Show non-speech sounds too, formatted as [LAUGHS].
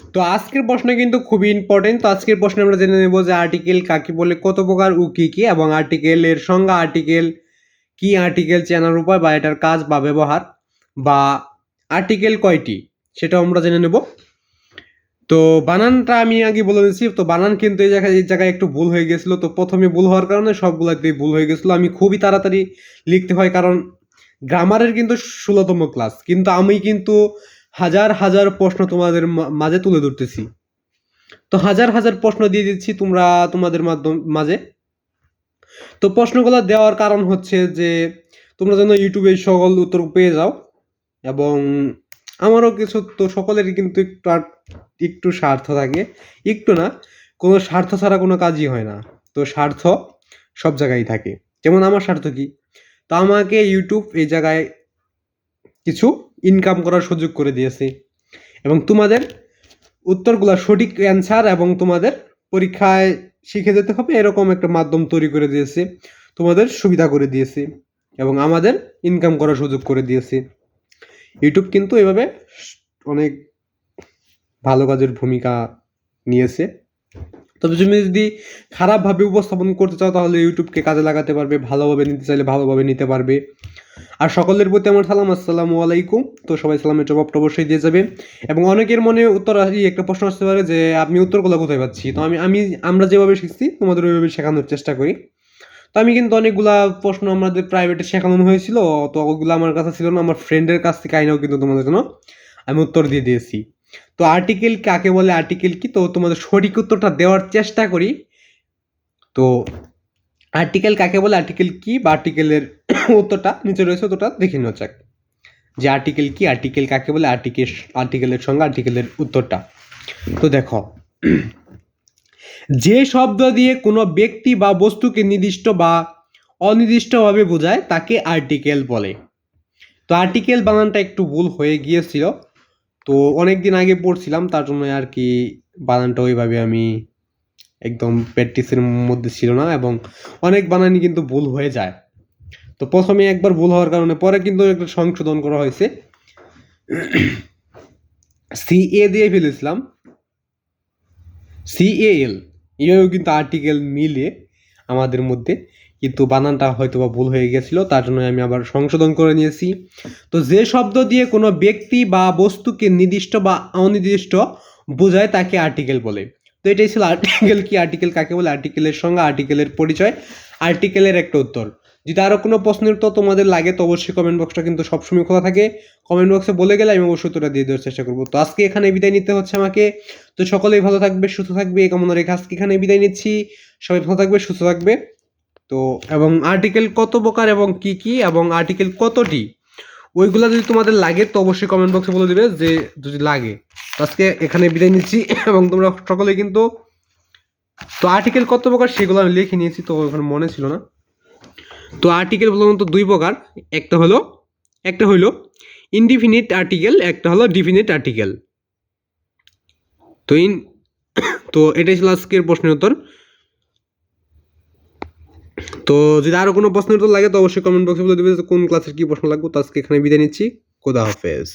তো আজকের প্রশ্ন কিন্তু খুবই ইম্পর্টেন্ট তো আজকের প্রশ্নে আমরা জেনে নেব যে আর্টিকেল কাকে বলে, কত প্রকার ও কী কী, এবং আর্টিকেলের সংজ্ঞা আর্টিকেল কি আর্টিকেল চেনার উপায়, বা এটার কাজ, বা ব্যবহার, বা আর্টিকেল কয়টি, সেটাও আমরা জেনে নেব। তো বানানটা আমি আগে বলে দিচ্ছি, তো বানান কিন্তু এই জায়গায় এই জায়গায় একটু ভুল হয়ে গেছিল, তো প্রথমে ভুল হওয়ার কারণে সবগুলোতেই ভুল হয়ে গেছিল। আমি খুবই তাড়াতাড়ি লিখতে হয়, কারণ গ্রামারের কিন্তু ষোলোতম ক্লাস কিন্তু আমি কিন্তু হাজার হাজার প্রশ্ন তোমাদের মাঝে তুলে ধরতেছি। তো হাজার হাজার প্রশ্ন দিয়ে দিচ্ছি তোমরা তোমাদের মাধ্যম, মাঝে। তো প্রশ্নগুলো দেওয়ার কারণ হচ্ছে যে, তোমরা যেন ইউটিউবে সকল উত্তর পেয়ে যাও এবং আমারও কিছু তো সকলেরই কিন্তু একটু একটু স্বার্থ থাকে। একটু না, কোনো স্বার্থ ছাড়া কোনো কাজই হয় না। তো স্বার্থ সব জায়গায় থাকে। যেমন আমার স্বার্থ কি? তো আমাকে ইউটিউব এই জায়গায় কিছু ইনকাম করার সুযোগ করে দিয়েছে। এবং তোমাদের উত্তরগুলো সঠিক অ্যান্সার এবং তোমাদের পরীক্ষায় শিখে যেতে হবে, এরকম একটা মাধ্যম তৈরি করে দিয়েছে, তোমাদের সুবিধা করে দিয়েছে এবং আমাদের ইনকাম করার সুযোগ করে দিয়েছে। ইউটিউব কিন্তু এভাবে অনেক ভালো কাজের ভূমিকা নিয়েছে। তবে তুমি যদি খারাপভাবে উপস্থাপন করতে চাও, তাহলে ইউটিউবকে কাজে লাগাতে পারবে, ভালোভাবে নিতে চাইলে ভালোভাবে নিতে পারবে। আর সকলের প্রতি আমার সালাম, আসসালামু আলাইকুম। তো সবাই সালামের জবাবটা অবশ্যই দিয়ে যাবে এবং অনেকের মনে উত্তর আসি, একটা প্রশ্ন আসতে পারে যে, আপনি উত্তরগুলো কোথায় পাচ্ছি? তো আমি আমি, আমরা যেভাবে শিখছি, তোমাদের ওইভাবে শেখানোর চেষ্টা করি। তো আমি কিন্তু অনেকগুলা প্রশ্ন আমাদের প্রাইভেটে শেখানো হয়েছিল, তো ওগুলো আমার কাছে ছিল না, আমার ফ্রেন্ডের কাছ থেকে আইনাও কিন্তু তোমাদের জন্য আমি উত্তর দিয়ে দিয়েছি। তো আর্টিকেল কাকে বলে আর্টিকেল কি? তো তোমাদের সঠিক উত্তরটা দেওয়ার চেষ্টা করি। তো আর্টিকেল কাকে বলে আর্টিকেল কি বা আর্টিকেলের উত্তরটা, নিচে রয়েছে উত্তরটা, দেখে নেওয়া যাক যে আর্টিকেল কি আর্টিকেল কাকে বলে আর্টিকেল আর্টিকেলের সঙ্গে আর্টিকেলের উত্তরটা। তো দেখো, যে শব্দ দিয়ে কোনো ব্যক্তি বা বস্তুকে নির্দিষ্ট বা অনির্দিষ্টভাবে বোঝায়, তাকে আর্টিকেল বলে। তো আর্টিকেল বানানটা একটু ভুল হয়ে গিয়েছিল। তো অনেক দিন আগে পড়ছিলাম, তার জন্য আর কি বানানটা ওইভাবে আমি একদম প্র্যাকটিসের মধ্যে ছিল না এবং অনেক বানানই কিন্তু ভুল হয়ে যায়। তো প্রথমে একবার ভুল হওয়ার কারণে পরে কিন্তু একটা সংশোধন করা হয়েছে। সি এ দিয়ে ফেলেছিলাম। সি এ এল এভাবেও কিন্তু আর্টিকেল মিলে আমাদের মধ্যে কিন্তু বানানটা হয়তো বা ভুল হয়ে গেছিল, তার জন্য আমি আবার সংশোধন করে নিয়েছি। তো যে শব্দ দিয়ে কোনো ব্যক্তি বা বস্তুকে নির্দিষ্ট বা অনির্দিষ্ট বোঝায় তাকে আর্টিকেল বলে। তো এটাই ছিল আর্টিকেল কি আর্টিকেল কাকে বলে? আর্টিকেলের সঙ্গে আর্টিকেলের পরিচয়। আর্টিকেলের একটা উত্তর। যদি আরও কোনো প্রশ্নের তো তোমাদের লাগে, তো অবশ্যই কমেন্ট বক্সটা কিন্তু সবসময় খোলা থাকে। কমেন্ট বক্সে বলে গেলে আমি অবশ্যই উত্তরটা দিয়ে দেওয়ার চেষ্টা করব। তো আজকে এখানে বিদায় নিতে হচ্ছে আমাকে। তো সকলেই ভালো থাকবে, সুস্থ থাকবে, এই কামনা রেখে আজকে এখানে বিদায় নিচ্ছি। সবাই ভালো থাকবে, সুস্থ থাকবে। তো এবং আর্টিকেল কত প্রকার এবং কি কি এবং আর্টিকেল কতটি, ওইগুলো যদি তোমাদের লাগে, তো অবশ্যই কমেন্ট বক্সে বলে দিবে যে যদি লাগে। তো আজকে এখানে বিদায় নিচ্ছি [LAUGHS] এবং তোমরা সকলে কিন্তু, তো আর্টিকেল কত প্রকার সেগুলো আমি লিখে নিয়েছি, তো ওখানে মনে ছিল না। তো আর্টিকেল প্রধানত দুই প্রকার, একটা হলো একটা হলো ইনডিফিনিট আর্টিকেল একটা হলো ডিফিনিট আর্টিকেল তো ইন তো এটাই ছিল আজকের প্রশ্নের উত্তর। তো যদি আরও কোনো প্রশ্নের উত্তর লাগে তো অবশ্যই কমেন্ট বক্সে বলে দেবে কোন ক্লাসের কী প্রশ্ন লাগবে। তো আজকে এখানে বিদায় নিচ্ছি। খোদা হাফেজ।